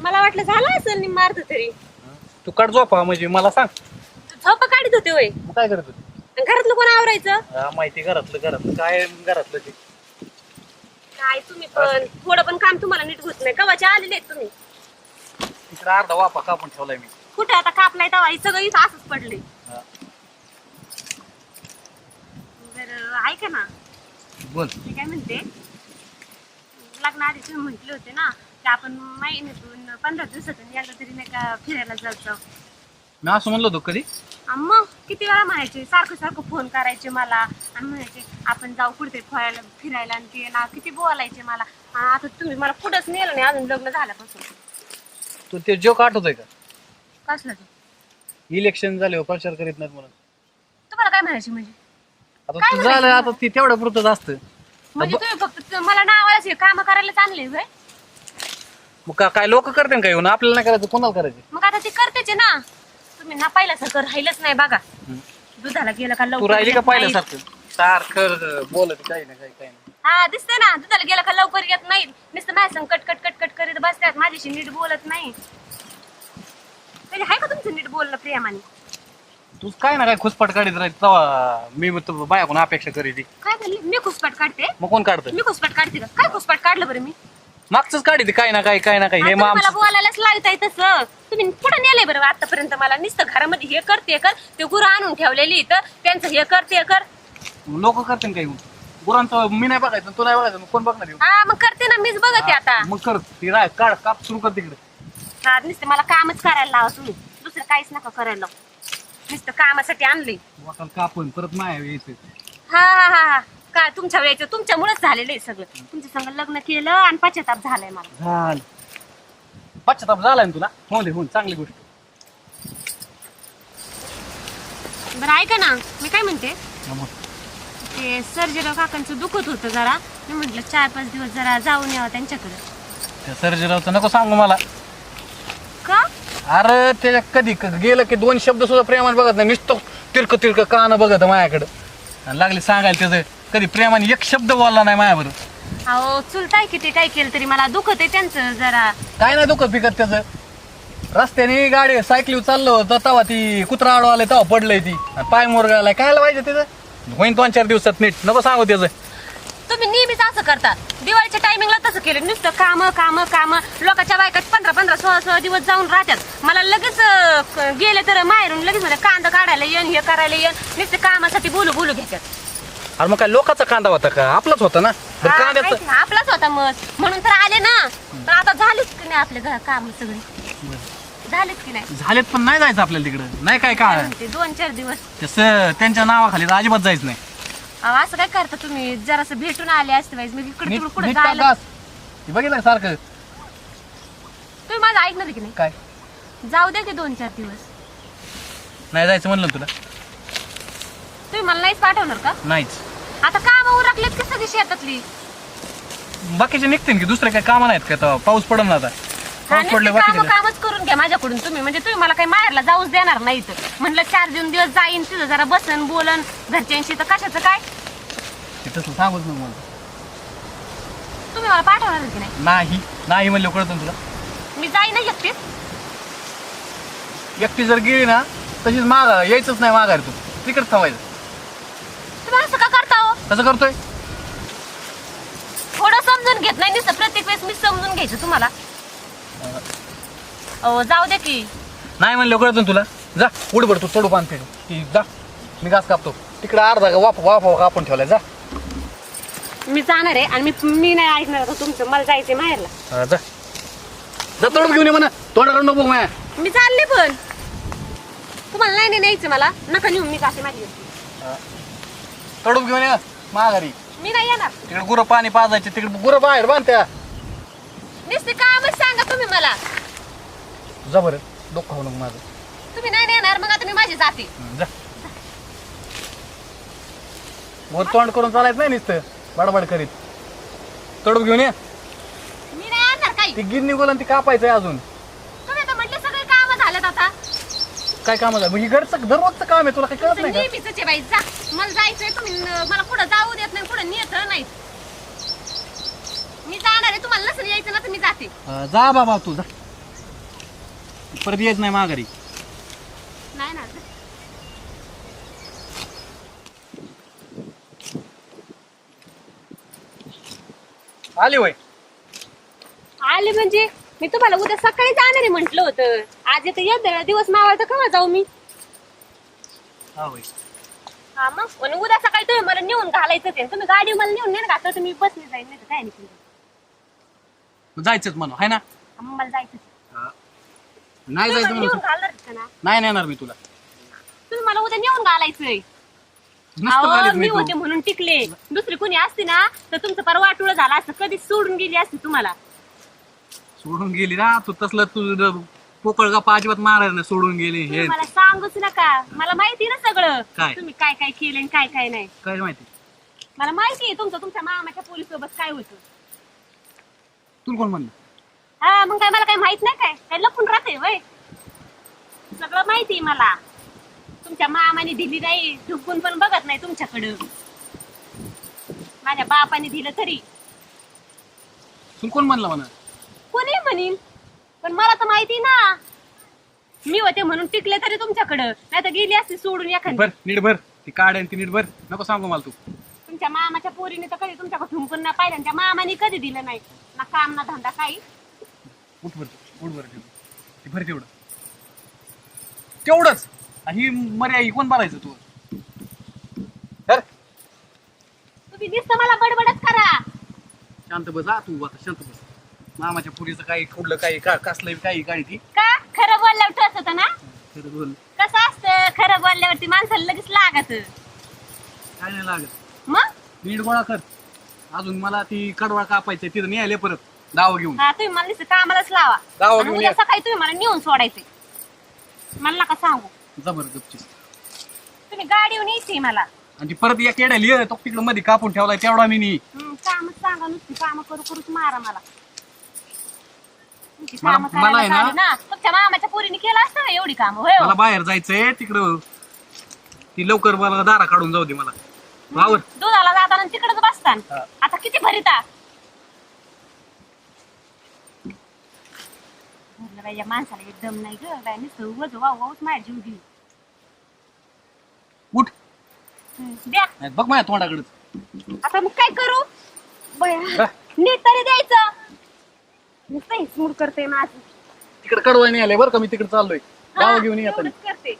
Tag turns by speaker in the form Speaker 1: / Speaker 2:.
Speaker 1: मला वाटलं झालं असेल निम्मा अर्ध तरी.
Speaker 2: तू काढ झोपा म्हणजे मला सांग.
Speaker 1: तू झोपा काढत होते होय.
Speaker 2: मग काय करत होती?
Speaker 1: आणि घरातलं कोण आवरायचं?
Speaker 2: हा, माहिती घरातलं घरातलं. काय घरातलं ते?
Speaker 1: काय तुम्ही पण थोडं पण काम तुम्हाला नीट होत नाही. कवाचे आलेले आहेत तुम्ही.
Speaker 2: तिकडे अर्धा वापा कापून ठेवलाय मी.
Speaker 1: कुठे आता कापलाय तवा? हे सगळं इथं असंच पडले
Speaker 2: हा.
Speaker 1: बरं ऐका ना.
Speaker 2: बोल.
Speaker 1: मी काय म्हणते? लग्नाआधी तुम्ही म्हटले होते ना की आपण महिन्यातून पंधरा दिवसातून एकदा तरी नाही का फिरायला जायचं.
Speaker 2: मी असं म्हणलो होतो कधी.
Speaker 1: मग किती वेळा म्हणायचे सारखं सारखं फोन करायचे मला. आणि म्हणायचे आपण जाऊ कुठे फिरायला फिरायला आणि ते ना किती बोलायचे मला. आणि आता तुम्ही मला कुठंच नेलं नाही अजून लग्न झाल्यापासून.
Speaker 2: तू ते जोक आठवतोय का?
Speaker 1: कसलं ते
Speaker 2: इलेक्शन झाले प्रचार करीत नाहीत म्हणून.
Speaker 1: तुम्हाला काय म्हणायचे म्हणजे?
Speaker 2: आता
Speaker 1: काय
Speaker 2: तू झालं आता ती तेवढ्या पुरतच असतं.
Speaker 1: म्हणजे तुम्ही फक्त मला नावाला काम करायला चांगले
Speaker 2: मग का- काय लोक करते ना काय येऊन? आपल्याला नाही करायचं कोणाला करायचं?
Speaker 1: मग आता ते करतेच आहे ना. तुम्ही ना पहिल्यासारखं राहिलंच नाही बघा. दुधाला गेलं का
Speaker 2: तू
Speaker 1: लवकर
Speaker 2: राहिली का
Speaker 1: येत नाही.
Speaker 2: पाहिल्यासारखं? सारखं बोलत काही ना काही काही नाही.
Speaker 1: हा दिसते ना. दुधाला गेलं का लवकर येत नाही नुसतं माझ्या संग कट कट कट कट करीत बसतात. माझ्याशी नीट बोलत नाही. तरी आहे का तुमचं नीट बोलणं प्रेमाने?
Speaker 2: तू काय ना काय खुसपट काढीत राहील तेव्हा मी मग तू बाया कोण अपेक्षा करीत
Speaker 1: काय झाली? मी खुसपाट काढते?
Speaker 2: मग कोण काढतं?
Speaker 1: मी खुसपाट काढते का? काय खुसपाट काढलं बरं मी?
Speaker 2: मागच काढी काय ना काय काय ना काय हे
Speaker 1: आता
Speaker 2: माम
Speaker 1: मला बोलायलाच लागताय तसं. तुम्ही कुठं नेलंय बरं आतापर्यंत मला. नुसतं घरामध्ये हे कर ते कर ते गुरं आणून ठेवलेली इथं. त्यांचं हे कर ते कर.
Speaker 2: लोक करते ना काही गुरांचं मी नाही बघायचं तू नाही बघायचं मग कोण बघणार?
Speaker 1: हा मग करते ना मीच बघते आता.
Speaker 2: मग कर. ती राय काढ काप सुरू कर तिकडे.
Speaker 1: हा नुसतं मला कामच करायला लावा तुम्ही. दुसरं काहीच नका करायला लावू. नुसतं कामासाठी आणले
Speaker 2: वाटाल कापून परत माया यायचं
Speaker 1: हा हा हा हा. काय तुमच्या वेळेचं? तुमच्यामुळेच झालेलं आहे सगळं. तुमच्या संग लग्न केलं आणि पश्चाताप झालाय मला.
Speaker 2: झालं. पश्चाताप झालाय ना तुला? दे होऊन चांगली गोष्ट.
Speaker 1: बरं ऐका ना. मी काय म्हणते?
Speaker 2: हा.
Speaker 1: ते सर्जेराव काकांचं दुखत होतं जरा. मी म्हटलं चार पाच दिवस जरा जाऊन यावं त्यांच्याकडे.
Speaker 2: त्या सर्जीरावचं नको सांगू मला. अरे त्याच्या कधी क- गेलं की दोन शब्द सुद्धा प्रेमाने बघत नाही. नुसतं तिरक तिरक कान बघत माझ्याकडं आणि लागली सांगायला त्याचं. कधी प्रेमाने एक शब्द बोलला नाही माझ्याबरोबर
Speaker 1: अहो चुलताय की ते काय केलं तरी? मला दुखत आहे त्यांचं जरा.
Speaker 2: काय नाही दुखत पिकत त्याचं. रस्त्याने गाडी सायकली चाललो होतं तेव्हा ती कुत्रा आडवा आलाय तेव्हा पडलंय ती. आणि पाय मोरगायला काय पाहिजे त्याचं? होईन दोन चार दिवसात नीट. नको सांगू त्याचं.
Speaker 1: तुम्ही नेहमीच असं करता. दिवाळीच्या टायमिंगला तसं केलं. नुसतं काम काम काम. लोकांच्या बायकात पंधरा पंधरा सोळा सोळा दिवस जाऊन राहतात. मला लगेच अं, गेले तर माहेरून लगेच मला कांदा काढायला येईन हे करायला येईन नुसतं कामासाठी बोलू बोलू घेतात.
Speaker 2: अरे मग काय लोकांचा कांदा होता का? आपलाच होता ना? बरं
Speaker 1: हा,
Speaker 2: कांद्याचं
Speaker 1: माहिती आहे, आपलाच होता मग. म्हणून तर आले ना. पण आता झालीच की नाही आपले घर काम सगळे? झालेच की नाही?
Speaker 2: झालेत पण नाही जायचं आपल्याला तिकडं. नाही काय
Speaker 1: काय
Speaker 2: काय
Speaker 1: म्हणते दोन चार दिवस.
Speaker 2: तसं त्यांच्या नावाखाली तर अजिबात जायचं नाही.
Speaker 1: अहो, असं काय करता तुम्ही? जरासं भेटून आले असते बाई. मी इकडे
Speaker 2: नीट
Speaker 1: तिकडे कुठे
Speaker 2: नीट
Speaker 1: जायला
Speaker 2: बघितलं का सारखं?
Speaker 1: तुम्ही माझं ऐकणार की नाही?
Speaker 2: काय?
Speaker 1: जाऊ द्या की दोन चार दिवस.
Speaker 2: नाही जायचं म्हणलं ना तुला.
Speaker 1: तुम्ही मला नाहीच पाठवणार का?
Speaker 2: नाहीच.
Speaker 1: आता काम उरकलेत की सगळी शेतातली?
Speaker 2: बाकीचे निघते की दुसरे काही कामं नाहीत का तेव्हा? पाऊस पडन ना आता. पाऊस पडले
Speaker 1: काम
Speaker 2: बाकीचे
Speaker 1: कामच करून घ्या माझ्याकडून तुम्ही. म्हणजे तुम्ही मला काही माहेरला जाऊच देणार नाही तर म्हणलं चार दोन दिवस जाईन तिथं जरा बसन बोलन घरच्यांशी. तर कशाचं काय?
Speaker 2: ते तसं सांगूच नको मला.
Speaker 1: तुम्ही मला पाठवणार की नाही?
Speaker 2: नाही नाही म्हणलं कळतं ना तुला.
Speaker 1: मी जाईन एकटीच.
Speaker 2: एकटी जर गेली ना तशीच मागा यायचंच नाही माघारी तू. तिकडे थांबायचं.
Speaker 1: तुम्ही असं का करता हो?
Speaker 2: कसं करतोय?
Speaker 1: थोडं समजून घेत नाही. नुसतं प्रत्येक वेळेस मी समजून घ्यायचं तुम्हाला. अहो जाऊ दे की.
Speaker 2: नाही म्हणलं कळतं तुला? जा उडी पड तू चढू बांधते ती जा मी घास कापतो. तिकडे अर्धा वाफ वाफ कापून ठेवलाय जा.
Speaker 1: मी जाणार आहे आणि मी मी नाही ऐकणार आता तुमचं. मला जायचंय माहेरला.
Speaker 2: हा, जा. जा तोडून घेऊन ये म्हणा. तोंडाकडे नको माया.
Speaker 1: मी चालले पण. तुम्हाला नाही नाही न्यायचं मला. नका नेऊ मी जाते माझी
Speaker 2: तोडून घेऊन ये माघारी.
Speaker 1: मी नाही येणार.
Speaker 2: तिकडे गुरं पाणी पाजायचे तिकडे गुरं बाहेर बांधत्या.
Speaker 1: नुसते कामच सांगा तुम्ही मला.
Speaker 2: जा बरं डोकं खाऊ नको माझं.
Speaker 1: तुम्ही नाही येणार मग आता मी माझी जाते.
Speaker 2: हं, जा. वर तोंड करून चालायचं नाही नुसतं बडबड करीत. तोडून घेऊन ये.
Speaker 1: मी नाही येणार काही.
Speaker 2: ती गिरणी गोलन ती कापायचंय अजून.
Speaker 1: तुम्ही तर म्हटले सगळे काम झालेत आता.
Speaker 2: काय काम झालं? ही घरचं दररोजचं काम आहे तुला काही कळत नाही का?
Speaker 1: नेहमीच आहे बाई जा. मला जायचंय तुम्ही न- मला कुठं जाऊ देत नाही कुठं नेत नाही मी जाणार आहे तुम्हाला नसेल यायचं ना तर मी जाते.
Speaker 2: जा बाबा तू जा. परत येत नाही माघारी.
Speaker 1: नाही ना
Speaker 2: आली वय
Speaker 1: आले म्हणजे? मी तुम्हाला उद्या सकाळी जाणार आहे म्हंटल होतं. आज येतं येत दिवस मावळता केव्हा जाऊ मी?
Speaker 2: हा वय
Speaker 1: हा मग? म्हणून उद्या सकाळी तुम्ही मला नेऊन घालायचं ते तुम्ही गाडी मला नेऊन नाही घातलं तर मी बसने जाईन नाही तर काय नाही. केलं.
Speaker 2: जायचंच म्हणून हाय ना?
Speaker 1: हा, मग मला जायचं
Speaker 2: नाही
Speaker 1: तुम्ही
Speaker 2: जायचं
Speaker 1: मला
Speaker 2: म्हणून.
Speaker 1: का ना?
Speaker 2: नाही नेणार मी तुला.
Speaker 1: तुम्ही मला उद्या नेऊन घालायचंय.
Speaker 2: नसतं
Speaker 1: अहो,
Speaker 2: घालीत
Speaker 1: मी
Speaker 2: मी
Speaker 1: होते
Speaker 2: तू
Speaker 1: म्हणून टिकले. दुसरी कोणी असती ना तर तुमचं परवा वाटुळं झालं असतं. कधीच सोडून गेली असती तुम्हाला.
Speaker 2: सोडून गेली ना तू तसलं तू पोकळ गप्पा अजिबात मारायला नाही सोडून गेली हे.
Speaker 1: मला सांगूच नका. मला माहिती ना सगळं.
Speaker 2: काय?
Speaker 1: तुम्ही काय काय केलं आणि काय काय नाही.
Speaker 2: काय माहिती?
Speaker 1: मला माहिती आहे तुमचं तुमच्या मामाच्या पोलीस सोबत काय होतं.
Speaker 2: तुला कोण म्हणलं?
Speaker 1: हा मग काय मला काय माहीत नाही काय? काय लपून राहते वय? सगळं माहिती आहे मला. तुमच्या मामाने दिली नाही झुकून पण बघत नाही तुमच्याकडं. माझ्या बापाने दिलं तरी.
Speaker 2: तुला कोण म्हणलं म्हणा?
Speaker 1: कोणी म्हणीन? पण मला तर माहिती ना. मी होते म्हणून टिकले तरी तुमच्याकडं. नाही तर गेली असती सोडून एखादी.
Speaker 2: नीट भर. ती काढ आणि ती नीट भर. नको सांगू मला तू.
Speaker 1: तुमच्या मामाच्या पोरीने तर कधी तुमच्याकडे झुंकून नाही पाहिलं आणि त्या मामाने कधी दिलं नाही. ना काम ना धंदा काही.
Speaker 2: उठ भर उठ भर ती भर तेवढं. तेवढंच. आणि ही मर्या ही कोण भरायचं तू? तर
Speaker 1: तुम्ही दिसतं मला बडबडच करा.
Speaker 2: शांत बस हा तू आता शांत बस. मामाच्या पुरीचं काही कुठलं काही का कसलं काही काही ती?
Speaker 1: का? खरं बोलल्यावर ट्रस्ट होतं ना?
Speaker 2: खरं बोल.
Speaker 1: कसं असतं? खरं बोलल्यावरती माणसाला लगेच लागत.
Speaker 2: काय नाही लागत.
Speaker 1: मग?
Speaker 2: नीट गोळा कर. अजून मला ती कडवाळ कापायचं तिथं नाही आले परत. दाव घेऊन.
Speaker 1: हा तुम्ही मला नुसतं कामालाच लावा. आणि
Speaker 2: घेऊन
Speaker 1: उद्या
Speaker 2: या.
Speaker 1: सकाळी तुम्ही मला नेऊन सोडायचे मला नका सांगू.
Speaker 2: जबर गपचीस.
Speaker 1: तुम्ही गाडीवर यायची मला.
Speaker 2: आणि ती परत या केड्या लिह तो तिकडं मध्ये कापून ठेवलाय तेवढा मी नी
Speaker 1: काम सांगा नुसती काम करू करूच मारा मला. तुमची
Speaker 2: मला-
Speaker 1: कामं
Speaker 2: मला आहे
Speaker 1: करायला
Speaker 2: ना-
Speaker 1: चालली ना. तुमच्या मामाच्या पोरीने केलं असतं ना एवढी काम होय हो.
Speaker 2: मला बाहेर जायचंय तिकडं. ती लवकर मला दारा काढून जाऊ दे मला. वावर
Speaker 1: दुधाला जाताना तिकडच बसतान.
Speaker 2: हा.
Speaker 1: आता किती भरिता? म्हटलं बाई या माणसाला एकदम नाही ग बाई नुसतं वज वाव वाऊच माझ्या जीव घेऊ
Speaker 2: उठ
Speaker 1: द्या
Speaker 2: नाही बघ माझ्या तोंडाकडे
Speaker 1: आता मग काय करू बया
Speaker 2: हा.
Speaker 1: नीट तरी द्यायचं नुसतं हिसमूड करते माझं
Speaker 2: तिकडे कडवाय नाही आले बरं का मी तिकडे चाललोय
Speaker 1: हा,
Speaker 2: गाव घेऊन येत
Speaker 1: करते